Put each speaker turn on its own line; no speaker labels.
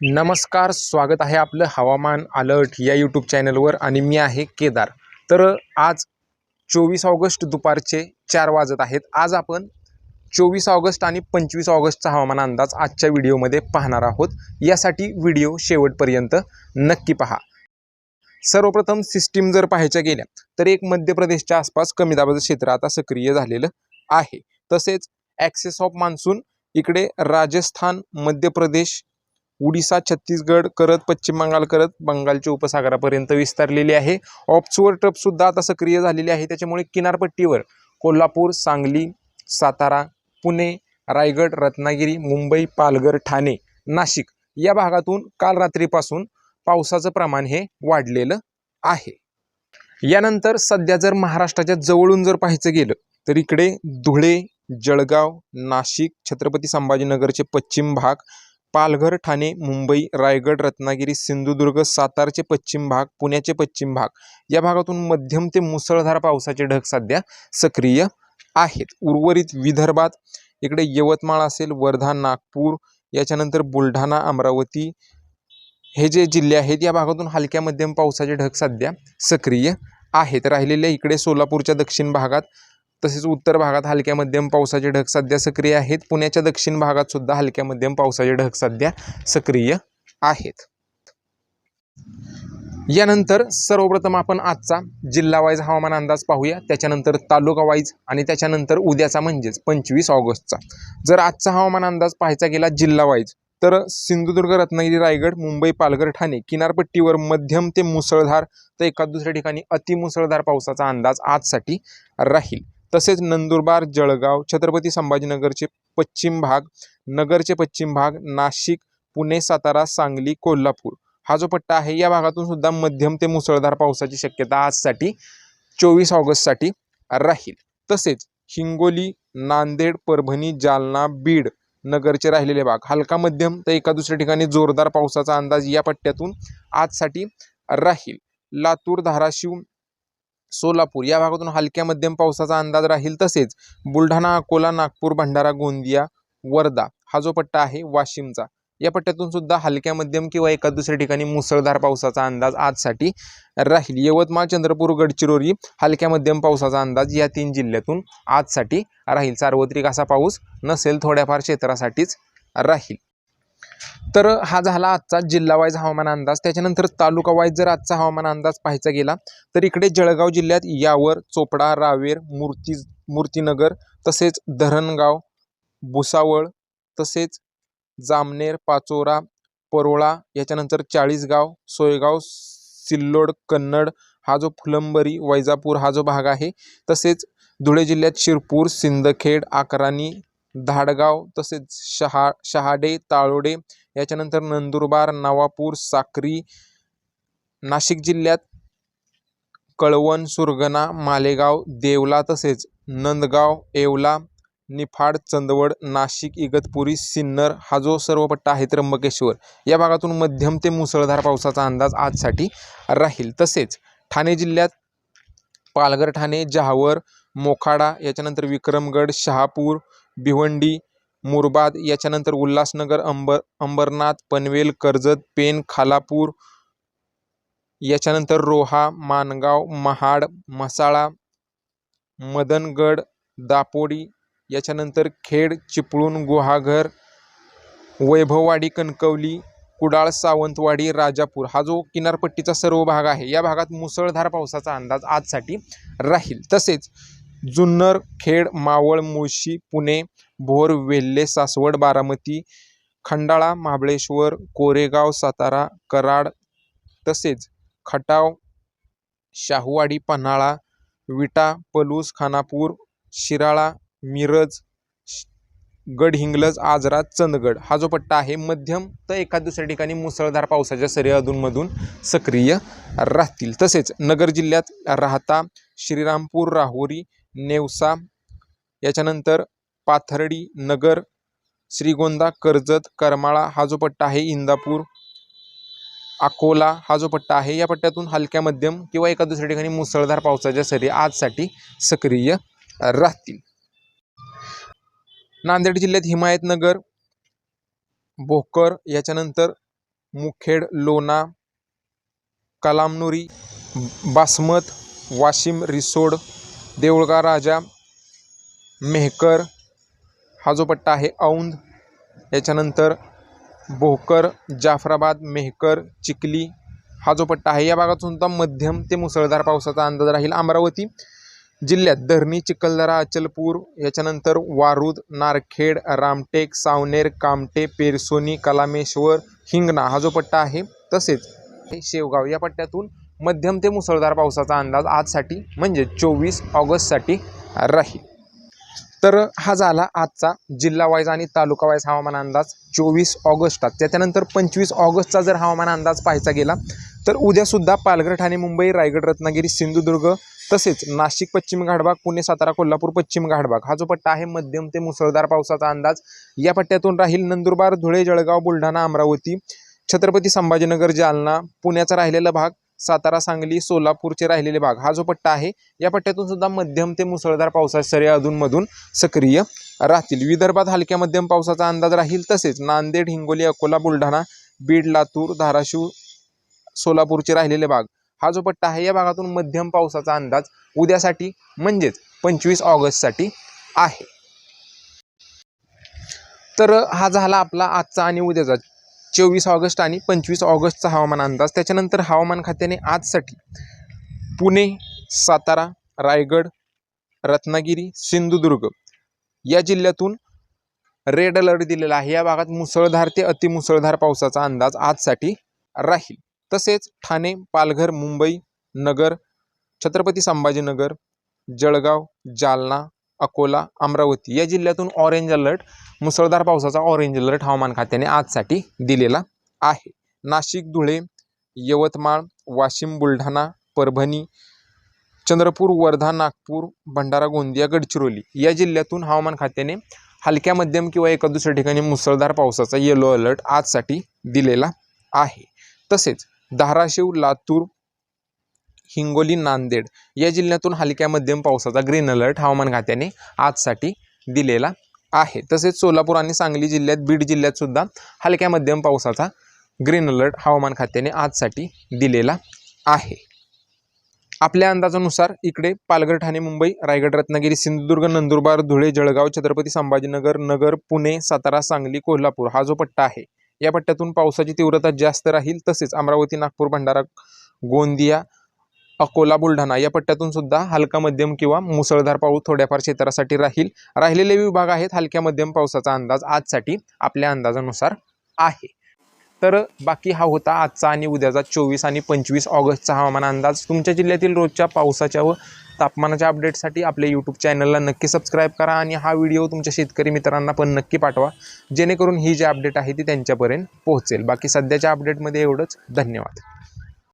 नमस्कार स्वागत आहे आपलं हवामान अलर्ट या यूट्यूब चॅनलवर आणि मी आहे केदार. तर आज चोवीस ऑगस्ट दुपारचे चार वाजत आहेत. आज आपण चोवीस ऑगस्ट आणि पंचवीस ऑगस्टचा हवामान अंदाज आजच्या व्हिडिओमध्ये पाहणार आहोत. यासाठी व्हिडिओ शेवटपर्यंत नक्की पहा. सर्वप्रथम सिस्टीम जर पाहायच्या गेल्या तर एक मध्य प्रदेशच्या आसपास कमी दाबाचं क्षेत्र आता सक्रिय झालेलं आहे. तसेच ॲक्सेस ऑफ मान्सून इकडे राजस्थान मध्य प्रदेश उडिसा छत्तीसगड करत पश्चिम बंगाल करत बंगालच्या उपसागरापर्यंत विस्तारलेली आहे. ऑप्सवर टपसुद्धा आता सक्रिय झालेली आहे. त्याच्यामुळे किनारपट्टीवर कोल्हापूर सांगली सातारा पुणे रायगड रत्नागिरी मुंबई पालघर ठाणे नाशिक या भागातून काल रात्रीपासून पावसाचं प्रमाण हे वाढलेलं आहे. यानंतर सध्या जर महाराष्ट्राच्या जवळून जर पाहायचं गेलं तर इकडे धुळे जळगाव नाशिक छत्रपती संभाजीनगरचे पश्चिम भाग पालघर ठाणे मुंबई रायगड रत्नागिरी सिंधुदुर्ग सातारचे पश्चिम भाग पुण्याचे पश्चिम भाग या भागातून मध्यम ते मुसळधार पावसाचे ढग सध्या सक्रिय आहेत. उर्वरित विदर्भात इकडे यवतमाळ असेल वर्धा नागपूर याच्यानंतर बुलढाणा अमरावती हे जे जिल्हे आहेत या भागातून हलक्या मध्यम पावसाचे ढग सध्या सक्रिय आहेत. राहिलेल्या इकडे सोलापूरच्या दक्षिण भागात तसेच उत्तर भागात हलक्या मध्यम पावसाचे ढग सध्या सक्रिय आहेत. पुण्याच्या दक्षिण भागात सुद्धा हलक्या मध्यम पावसाचे ढग सध्या सक्रिय आहेत. यानंतर सर्वप्रथम आपण आजचा जिल्हा वाईज हवामान अंदाज पाहूया. त्याच्यानंतर तालुका वाईज आणि त्याच्यानंतर उद्याचा म्हणजेच पंचवीस ऑगस्टचा. जर आजचा हवामान अंदाज पाहायचा गेला जिल्हा वाईज तर सिंधुदुर्ग रत्नागिरी रायगड मुंबई पालघर ठाणे किनारपट्टीवर मध्यम ते मुसळधार तर एका दुसऱ्या ठिकाणी अतिमुसळधार पावसाचा अंदाज आजसाठी राहील. तसेच नंदुरबार जळगाव छत्रपती संभाजीनगरचे पश्चिम भाग नगरचे पश्चिम भाग नाशिक पुणे सातारा सांगली कोल्हापूर. हा जो पट्टा आहे या भागातून सुद्धा मध्यम ते मुसळधार पावसाची शक्यता आजसाठी चोवीस ऑगस्टसाठी राहील. तसेच हिंगोली नांदेड परभणी जालना बीड नगरचे राहिलेले भाग. हलका मध्यम तर एका दुसऱ्या ठिकाणी जोरदार पावसाचा अंदाज या पट्ट्यातून आजसाठी राहील. लातूर धाराशिव सोलापूर या भागातून हलक्या मध्यम पावसाचा अंदाज राहील तसेच बुलढाणा अकोला नागपूर भंडारा गोंदिया वर्धा हा जो पट्टा आहे वाशिमचा या पट्ट्यातून सुद्धा हलक्या मध्यम किंवा एका दुसऱ्या ठिकाणी मुसळधार पावसाचा अंदाज आजसाठी राहील. यवतमाळ चंद्रपूर गडचिरोली हलक्या मध्यम पावसाचा अंदाज या तीन जिल्ह्यातून आजसाठी राहील. सार्वत्रिक असा पाऊस नसेल थोड्याफार क्षेत्रासाठीच राहील. तर हा झाला आजचा जिल्हा वाईज हवामान अंदाज. त्याच्यानंतर तालुका वाईज जर आजचा हवामान अंदाज पाहायचा गेला तर इकडे जळगाव जिल्ह्यात यावर चोपडा रावेर मूर्ती मूर्तीनगर तसेच धरणगाव भुसावळ तसेच जामनेर पाचोरा परोळा याच्यानंतर चाळीसगाव सोयगाव सिल्लोड कन्नड हा जो फुलंबरी वैजापूर हा जो भाग आहे तसेच धुळे जिल्ह्यात शिरपूर सिंदखेड आकराणी धाडगाव तसेच शहा शहाडे ताळोडे याच्यानंतर नंदुरबार नवापूर साक्री नाशिक जिल्ह्यात कळवण सुरगणा मालेगाव देवला तसेच नंदगाव येवला निफाड चंदवड नाशिक इगतपुरी सिन्नर हा जो सर्व पट्टा आहे त्र्यंबकेश्वर या भागातून मध्यम ते मुसळधार पावसाचा अंदाज आजसाठी राहील. तसेच ठाणे जिल्ह्यात पालघर ठाणे जहावर मोखाडा याच्यानंतर विक्रमगड शहापूर भिवंडी मुरबाद याच्यानंतर उल्हासनगर अंबर अंबरनाथ पनवेल कर्जत पेन खालापूर याच्यानंतर रोहा मानगाव महाड मसाळा मदनगड दापोडी याच्यानंतर खेड चिपळूण गुहागर वैभववाडी कणकवली कुडाळ सावंतवाडी राजापूर. हा जो किनारपट्टीचा सर्व भाग आहे या भागात मुसळधार पावसाचा अंदाज आजसाठी राहील. तसेच जुन्नर खेड मावळ मुळशी पुणे भोर वेल्हे सासवड बारामती खंडाळा महाबळेश्वर कोरेगाव सातारा कराड तसेच खटाव शाहूवाडी पन्हाळा विटा पलूस खानापूर शिराळा मिरज गडहिंग्लज आजरा चंदगड. हा जो पट्टा आहे मध्यम तर एका दुसऱ्या ठिकाणी मुसळधार पावसाच्या सरी अधूनमधून सक्रिय राहतील. तसेच नगर जिल्ह्यात राहता श्रीरामपूर राहुरी नेवसा याच्यानंतर पाथर्डी नगर श्रीगोंदा कर्जत करमाळा हा जो पट्टा आहे इंदापूर अकोला हा जो पट्टा आहे या पट्ट्यातून हलक्या मध्यम किंवा एका दुसऱ्या ठिकाणी मुसळधार पावसाच्या सरी आजसाठी सक्रिय राहतील. नांदेड जिल्ह्यात हिमायतनगर भोकर याच्यानंतर मुखेड लोणा कलामनुरी बासमत वाशिम रिसोड देऊळगा राजा मेहकर हा जो पट्टा आहे औंध याच्यानंतर भोकर जाफराबाद मेहकर चिखली हा जो पट्टा आहे या भागातून सुद्धा मध्यम ते मुसळधार पावसाचा अंदाज राहील. अमरावती जिल्ह्यात धरणी चिखलदरा अचलपूर याच्यानंतर वारूद नारखेड रामटेक सावनेर कामटे पेरसोनी कलामेश्वर हिंगणा हा जो पट्टा आहे तसेच हे शेवगाव. या पट्ट्यातून मध्यम ते मुसळधार पावसाचा अंदाज आजसाठी म्हणजे चोवीस ऑगस्टसाठी राहील. तर हा झाला आजचा जिल्हा वाईज आणि तालुका वाईज हवामान अंदाज चोवीस ऑगस्टात. त्याच्यानंतर पंचवीस ऑगस्टचा जर हवामान अंदाज पाहायचा गेला तर उद्यासुद्धा पालघर ठाणे मुंबई रायगड रत्नागिरी सिंधुदुर्ग तसेच नाशिक पश्चिम घाटभाग पुणे सातारा कोल्हापूर पश्चिम घाटभाग हा जो पट्टा आहे मध्यम ते मुसळधार पावसाचा अंदाज या पट्ट्यातून राहील. नंदुरबार धुळे जळगाव बुलढाणा अमरावती छत्रपती संभाजीनगर जालना पुण्याचा राहिलेला भाग सातारा सांगली सोलापूरचे राहिलेले भाग. हा जो पट्टा आहे या पट्ट्यातून सुद्धा मध्यम ते मुसळधार पावसाच्या सरी अधूनमधून सक्रिय राहतील. विदर्भात हलक्या मध्यम पावसाचा अंदाज राहील तसेच नांदेड हिंगोली अकोला बुलढाणा बीड लातूर धाराशिव सोलापूरचे राहिलेले भाग. हा जो पट्टा आहे या भागातून मध्यम पावसाचा अंदाज उद्यासाठी म्हणजेच पंचवीस ऑगस्टसाठी आहे. तर हा झाला आपला आजचा आणि उद्याचा चोवीस ऑगस्ट आणि पंचवीस ऑगस्टचा हवामान अंदाज. त्याच्यानंतर हवामान खात्याने आजसाठी पुणे सातारा रायगड रत्नागिरी सिंधुदुर्ग या जिल्ह्यातून रेड अलर्ट दिलेला आहे. या भागात मुसळधार ते अतिमुसळधार पावसाचा अंदाज आजसाठी राहील. तसेच ठाणे पालघर मुंबई नगर छत्रपती संभाजीनगर जळगाव जालना अकोला अमरावती या जिल्ह्यातून ऑरेंज अलर्ट मुसळधार पावसाचा ऑरेंज अलर्ट हवामान खात्याने आजसाठी दिलेला आहे. नाशिक धुळे यवतमाळ वाशिम बुलढाणा परभणी चंद्रपूर वर्धा नागपूर भंडारा गोंदिया गडचिरोली या जिल्ह्यातून हवामान खात्याने हलक्या मध्यम किंवा एका दुसऱ्या ठिकाणी मुसळधार पावसाचा येलो अलर्ट आजसाठी दिलेला आहे. तसेच धाराशिव लातूर हिंगोली नांदेड या जिल्ह्यातून हलक्या मध्यम पावसाचा ग्रीन अलर्ट हवामान खात्याने आजसाठी दिलेला आहे. तसेच सोलापूर आणि सांगली जिल्ह्यात बीड जिल्ह्यात सुद्धा हलक्या मध्यम पावसाचा ग्रीन अलर्ट हवामान खात्याने आजसाठी दिलेला आहे. आपल्या अंदाजानुसार इकडे पालघर ठाणे मुंबई रायगड रत्नागिरी सिंधुदुर्ग नंदुरबार धुळे जळगाव छत्रपती संभाजीनगर नगर पुणे सातारा सांगली कोल्हापूर हा जो पट्टा आहे या पट्ट्यातून पावसाची तीव्रता जास्त राहील. तसेच अमरावती नागपूर भंडारा गोंदिया अकोला बुलढाणा या पट्ट्यातून सुद्धा हलका मध्यम किंवा मुसळधार पाऊस थोड्याफार क्षेत्रासाठी राहील. राहिलेले विभाग आहेत हलक्या मध्यम पावसाचा अंदाज आजसाठी आपल्या अंदाजानुसार आहे. तर बाकी हा होता आजचा आणि उद्याचा चोवीस आणि पंचवीस ऑगस्टचा हवामान अंदाज. तुमच्या जिल्ह्यातील रोजच्या पावसाच्या व तापमानाच्या अपडेटसाठी आपल्या यूट्यूब चॅनलला नक्की सबस्क्राईब करा आणि हा व्हिडिओ तुमच्या शेतकरी मित्रांना पण नक्की पाठवा. जेणेकरून ही जी अपडेट आहे ती त्यांच्यापर्यंत पोहोचेल. बाकी सध्याच्या अपडेटमध्ये एवढंच. धन्यवाद.